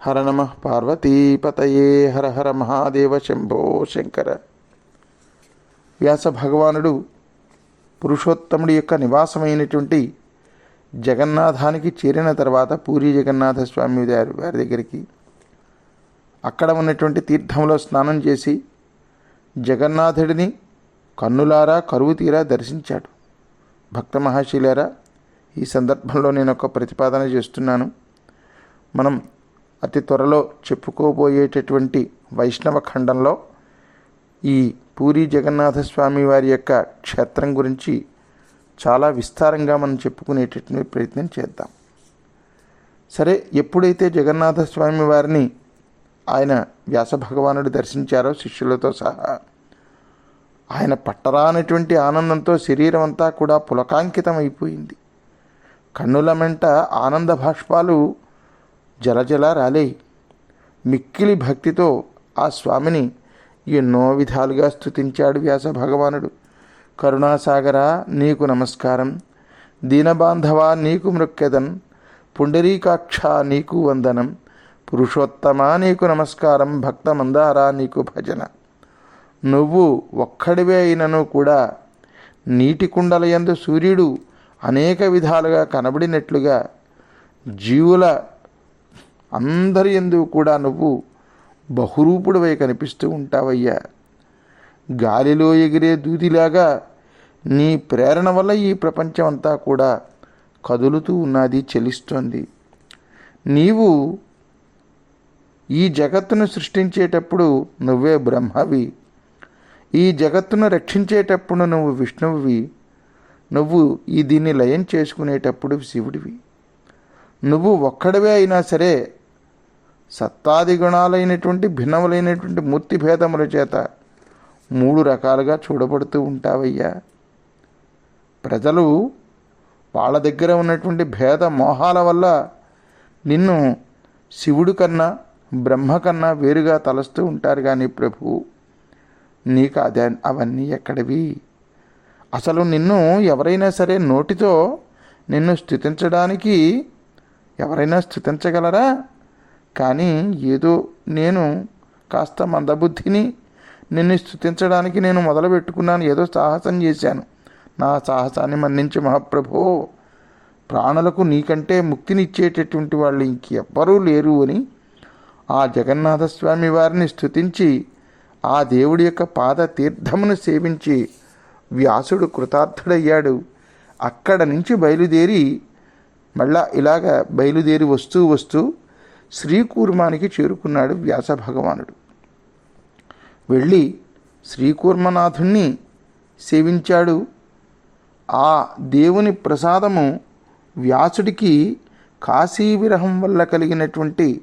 హర నమ పార్వతీపతయే హర హర మహాదేవ శంభో శంకర. వ్యాస భగవానుడు పురుషోత్తముడి యొక్క నివాసమైనటువంటి జగన్నాథానికి చేరిన తర్వాత పూరి జగన్నాథ స్వామి వారి వారి దగ్గరికి అక్కడ ఉన్నటువంటి తీర్థంలో స్నానం చేసి జగన్నాథుడిని కన్నులారా కరువు తీరా దర్శించాడు. భక్త మహాశీలారా ఈ సందర్భంలో నేను ఒక ప్రతిపాదన చేస్తున్నాను. మనం అతి త్వరలో చెప్పుకోబోయేటటువంటి వైష్ణవ ఖండంలో ఈ పూరి జగన్నాథస్వామి వారి యొక్క క్షేత్రం గురించి చాలా విస్తారంగా మనం చెప్పుకునేటటువంటి ప్రయత్నం చేద్దాం. సరే ఎప్పుడైతే జగన్నాథస్వామి వారిని ఆయన వ్యాస భగవానుడు దర్శించారో శిష్యులతో సహా ఆయన పట్టరానటువంటి ఆనందంతో శరీరం అంతా కూడా పులకాంకితం అయిపోయింది కన్నుల మెంట ఆనంద భాష్పాలు జలజల రాలేయి మిక్కిలి భక్తితో ఆ స్వామిని ఎన్నో విధాలుగా స్తుతించాడు వ్యాస భగవానుడు. కరుణాసాగర నీకు నమస్కారం. దీనబాంధవ నీకు మృక్కెదన్ పుండరీకాక్ష నీకు వందనం. పురుషోత్తమ నీకు నమస్కారం. భక్త మందార నీకు భజన. నువ్వు ఒక్కడివే అయినను కూడా నీటి కుండలయందు సూర్యుడు అనేక విధాలుగా కనబడినట్లుగా జీవుల అందరి ఎందు కూడా నువ్వు బహురూపుడవై కనిపిస్తూ ఉంటావయ్యా. గాలిలో ఎగిరే దూదిలాగా నీ ప్రేరణ వల్ల ఈ ప్రపంచం అంతా కూడా కదులుతూ ఉన్నది చెలిస్తోంది. నీవు ఈ జగత్తును సృష్టించేటప్పుడు నువ్వే బ్రహ్మవి. ఈ జగత్తును రక్షించేటప్పుడు నువ్వు విష్ణువువి. నువ్వు ఈ దీన్ని లయం చేసుకునేటప్పుడు శివుడివి. నువ్వు ఒక్కడివే అయినా సరే సత్తాది గుణాలైనటువంటి భిన్నములైనటువంటి మూర్తి భేదముల చేత మూడు రకాలుగా చూడబడుతూ ఉంటావయ్యా. ప్రజలు వాళ్ళ దగ్గర ఉన్నటువంటి భేద మోహాల వల్ల నిన్ను శివుడు కన్నా బ్రహ్మ కన్నా వేరుగా తలస్తూ ఉంటారు కానీ ప్రభు. నీకు అదే అవన్నీ ఎక్కడివి? అసలు నిన్ను ఎవరైనా సరే నోటితో నిన్ను స్థుతించడానికి ఎవరైనా స్థుతించగలరా? కానీ ఏదో నేను కాస్త మందబుద్ధిని నిన్ను స్థుతించడానికి నేను మొదలు పెట్టుకున్నాను ఏదో సాహసం చేశాను. నా సాహసాన్ని మన్నించి మహాప్రభో. ప్రాణులకు నీకంటే ముక్తినిచ్చేటటువంటి వాళ్ళు ఇంకెవ్వరూ లేరు అని ఆ జగన్నాథస్వామి వారిని స్థుతించి ఆ దేవుడి యొక్క పాద తీర్థమును సేవించి వ్యాసుడు కృతార్థుడయ్యాడు. అక్కడ నుంచి బయలుదేరి మళ్ళా ఇలాగ బయలుదేరి వస్తూ వస్తూ శ్రీకూర్మానికి చేరుకున్నాడు వ్యాస భగవానుడు. వెళ్ళి శ్రీకూర్మనాథుణ్ణి సేవించాడు. ఆ దేవుని ప్రసాదము వ్యాసుడికి కాశీ విరహం వల్ల కలిగినటువంటి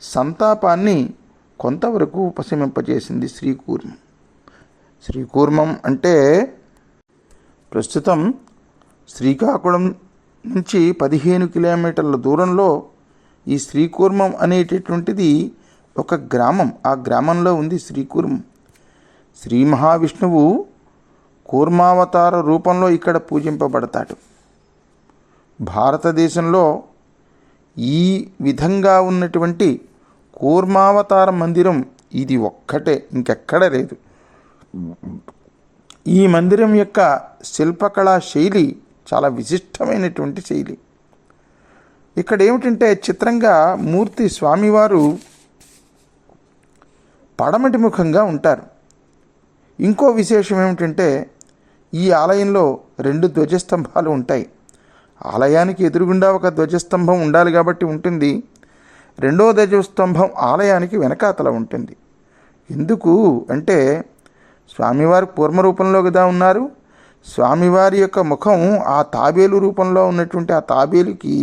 సంతాపాన్ని కొంతవరకు ఉపశమింపజేసింది శ్రీకూర్మం. శ్రీకూర్మం అంటే ప్రస్తుతం శ్రీకాకుళం నుంచి పదిహేను కిలోమీటర్ల దూరంలో ఈ శ్రీకూర్మం అనేటటువంటిది ఒక గ్రామం. ఆ గ్రామంలో ఉంది శ్రీకూర్మం. శ్రీ మహావిష్ణువు కూర్మావతార రూపంలో ఇక్కడ పూజింపబడతాడు. భారతదేశంలో ఈ విధంగా ఉన్నటువంటి కూర్మావతార మందిరం ఇది ఒక్కటే ఇంకెక్కడ లేదు. ఈ మందిరం యొక్క శిల్పకళా శైలి చాలా విశిష్టమైనటువంటి శైలి. ఇక్కడ ఏమిటంటే చిత్రంగా మూర్తి స్వామివారు పడమటి ముఖంగా ఉంటారు. ఇంకో విశేషం ఏమిటంటే ఈ ఆలయంలో రెండు ధ్వజస్తంభాలు ఉంటాయి. ఆలయానికి ఎదురుగుండా ఒక ధ్వజస్తంభం ఉండాలి కాబట్టి ఉంటుంది. రెండో ధ్వజస్తంభం ఆలయానికి వెనకాతల ఉంటుంది. ఎందుకు అంటే స్వామివారు పూర్వరూపంలో కదా ఉన్నారు. స్వామివారి యొక్క ముఖం ఆ తాబేలు రూపంలో ఉన్నటువంటి ఆ తాబేలుకి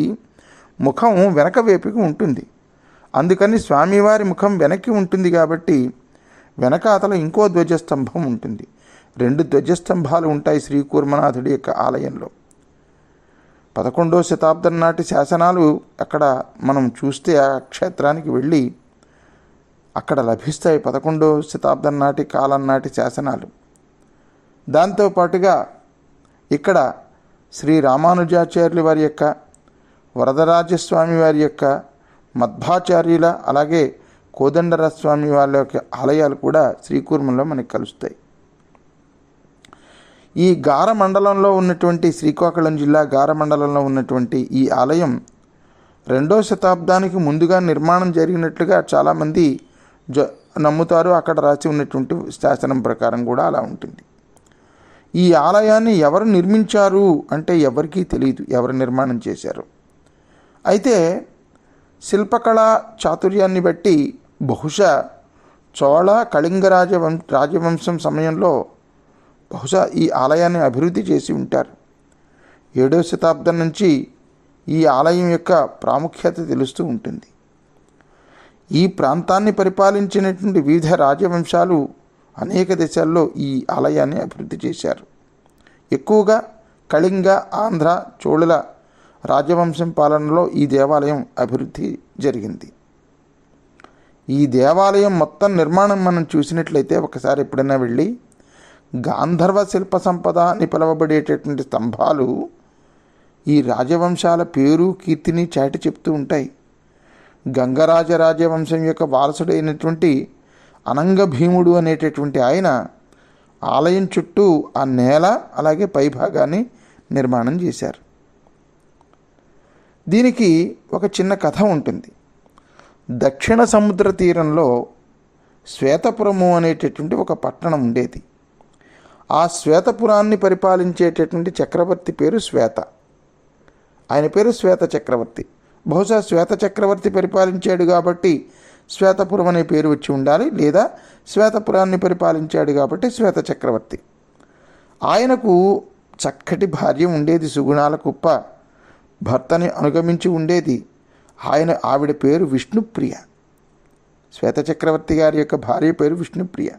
ముఖం వెనక వైపుకి ఉంటుంది. అందుకని స్వామివారి ముఖం వెనక్కి ఉంటుంది కాబట్టి వెనకాతల ఇంకో ధ్వజస్తంభం ఉంటుంది. రెండు ధ్వజస్తంభాలు ఉంటాయి శ్రీ కూర్మనాథుడి యొక్క ఆలయంలో. పదకొండవ శతాబ్దం నాటి శాసనాలు అక్కడ మనం చూస్తే ఆ క్షేత్రానికి వెళ్ళి అక్కడ లభిస్తాయి పదకొండో శతాబ్దం నాటి కాలం నాటి శాసనాలు. దాంతోపాటుగా ఇక్కడ శ్రీ రామానుజాచార్యుల వారి యొక్క వరదరాజస్వామి వారి యొక్క మధ్వాచార్యుల అలాగే కోదండరస్వామి వారి వాళ్ళ యొక్క ఆలయాలు కూడా శ్రీకూర్మంలో మనకు కలుస్తాయి. ఈ గార మండలంలో ఉన్నటువంటి శ్రీకాకుళం జిల్లా గార మండలంలో ఉన్నటువంటి ఈ ఆలయం రెండో శతాబ్దానికి ముందుగా నిర్మాణం జరిగినట్లుగా చాలామంది జ నమ్ముతారు. అక్కడ రాసి ఉన్నటువంటి శాసనం ప్రకారం కూడా అలా ఉంటుంది. ఈ ఆలయాన్ని ఎవరు నిర్మించారు అంటే ఎవరికీ తెలియదు ఎవరు నిర్మాణం చేశారు? అయితే శిల్పకళా చాతుర్యాన్ని బట్టి బహుశా చోళ కళింగ రాజవం రాజవంశం సమయంలో బహుశా ఈ ఆలయాన్ని అభివృద్ధి చేసి ఉంటారు. ఏడవ శతాబ్దం నుంచి ఈ ఆలయం యొక్క ప్రాముఖ్యత తెలుస్తూ ఉంటుంది. ఈ ప్రాంతాన్ని పరిపాలించినటువంటి వివిధ రాజవంశాలు అనేక దేశాల్లో ఈ ఆలయాన్ని అభివృద్ధి చేశారు. ఎక్కువగా కళింగ ఆంధ్ర చోళుల రాజవంశం పాలనలో ఈ దేవాలయం అభివృద్ధి జరిగింది. ఈ దేవాలయం మొత్తం నిర్మాణం మనం చూసినట్లయితే ఒకసారి ఎప్పుడైనా వెళ్ళి గాంధర్వ శిల్ప సంపద అని పిలువబడేటటువంటి స్తంభాలు ఈ రాజవంశాల పేరు కీర్తిని చాటి చెప్తూ ఉంటాయి. గంగరాజ రాజవంశం యొక్క వారసుడైనటువంటి అనంగభీముడు అనేటటువంటి ఆయన ఆలయం చుట్టూ ఆ నేల అలాగే పైభాగాన్ని నిర్మాణం చేశారు. దీనికి ఒక చిన్న కథ ఉంటుంది. దక్షిణ సముద్ర తీరంలో శ్వేతపురము అనేటటువంటి ఒక పట్టణం ఉండేది. ఆ శ్వేతపురాన్ని పరిపాలించేటటువంటి చక్రవర్తి పేరు శ్వేత. ఆయన పేరు శ్వేత చక్రవర్తి. బహుశా శ్వేత చక్రవర్తి పరిపాలించాడు కాబట్టి శ్వేతపురం అనే పేరు వచ్చి ఉండాలి లేదా శ్వేతపురాన్ని పరిపాలించాడు కాబట్టి శ్వేత చక్రవర్తి. ఆయనకు చక్కటి భార్య ఉండేది సుగుణాల కుప్ప. భర్తని అనుగమించి ఉండేది ఆయన ఆవిడ పేరు విష్ణుప్రియ. శ్వేత చక్రవర్తి గారి యొక్క భార్య పేరు విష్ణుప్రియ.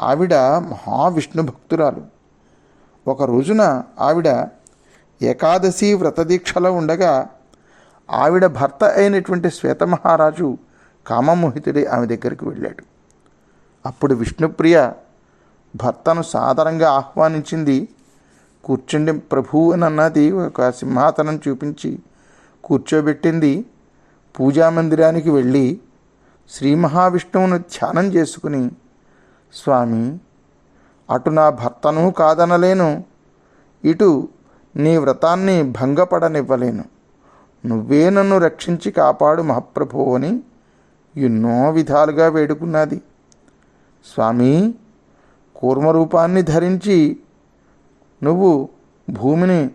ఆవిడ మహావిష్ణు భక్తురాలు. ఒక రోజున ఆవిడ ఏకాదశి వ్రతదీక్షలో ఉండగా ఆవిడ భర్త అయినటువంటి శ్వేతమహారాజు కామమోహితుడి ఆమె దగ్గరికి వెళ్ళాడు. అప్పుడు విష్ణుప్రియ భర్తను సాదరంగా ఆహ్వానించింది కూర్చుండి ప్రభువు అని అన్నది ఒక సింహాసనం చూపించి కూర్చోబెట్టింది. పూజా మందిరానికి వెళ్ళి శ్రీ మహావిష్ణువును ధ్యానం చేసుకుని స్వామి అటు నా భర్తను కాదనలేను ఇటు నీ వ్రతాన్ని భంగపడనివ్వలేను. నువ్వే నన్ను రక్షించి కాపాడు మహాప్రభు అని ఎన్నో విధాలుగా వేడుకున్నది. స్వామి కూర్మరూపాన్ని ధరించి నువ్వు భూమిని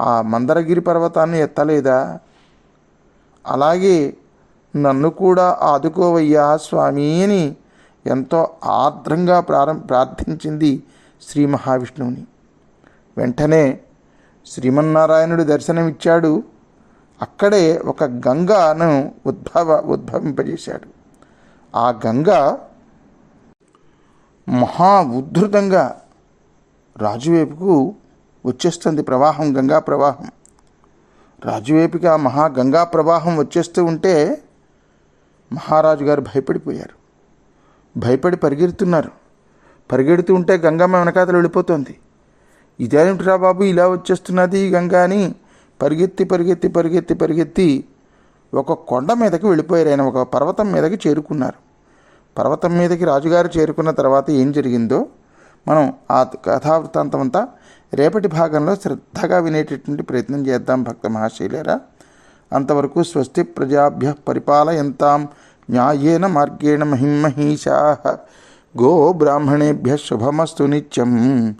ఆ మందరగిరి పర్వతాన్ని ఎత్తలేదా? అలాగే నన్ను కూడా ఆదుకోవయ్యా స్వామి అని ఎంతో ఆర్ద్రంగా ప్రారం ప్రార్థించింది శ్రీ మహావిష్ణువుని. వెంటనే శ్రీమన్నారాయణుడు దర్శనమిచ్చాడు. అక్కడే ఒక గంగను ఉద్భవ ఉద్భవింపజేశాడు. ఆ గంగ మహా ఉద్ధృతంగా రాజువైపుకు వచ్చేస్తుంది ప్రవాహం గంగా ప్రవాహం. రాజువైపుకి ఆ మహా గంగా ప్రవాహం వచ్చేస్తూ ఉంటే మహారాజు గారు భయపడిపోయారు. భయపడి పరిగెడుతున్నారు. పరిగెడుతూ ఉంటే గంగమ్మ వెనకాతలు వెళ్ళిపోతుంది. ఇదేమిట్రా బాబు ఇలా వచ్చేస్తున్నది ఈ గంగా అని పరిగెత్తి పరిగెత్తి పరిగెత్తి పరిగెత్తి ఒక కొండ మీదకి వెళ్ళిపోయారు. ఆయన ఒక పర్వతం మీదకి చేరుకున్నారు. పర్వతం మీదకి రాజుగారు చేరుకున్న తర్వాత ఏం జరిగిందో మనం ఆ కథావృత్తాంతం అంతా రేపటి భాగంలో శ్రద్ధగా వినేటటువంటి ప్రయత్నం చేద్దాం భక్త మహాశైలేరా. అంతవరకు స్వస్తి ప్రజాభ్య పరిపాలయంతాం. న్యాయేన మార్గేణ మహిమహీషా గో బ్రాహ్మణేభ్య శుభమస్తు నిత్యం.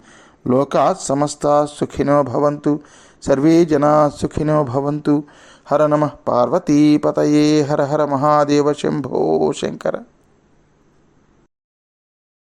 లోకా సమస్త సుఖినో భవంతు. సర్వే జనా సుఖినో భవంతు. హర నమ పార్వతీపతయే. హర హర మహాదేవ శంభో శంకర.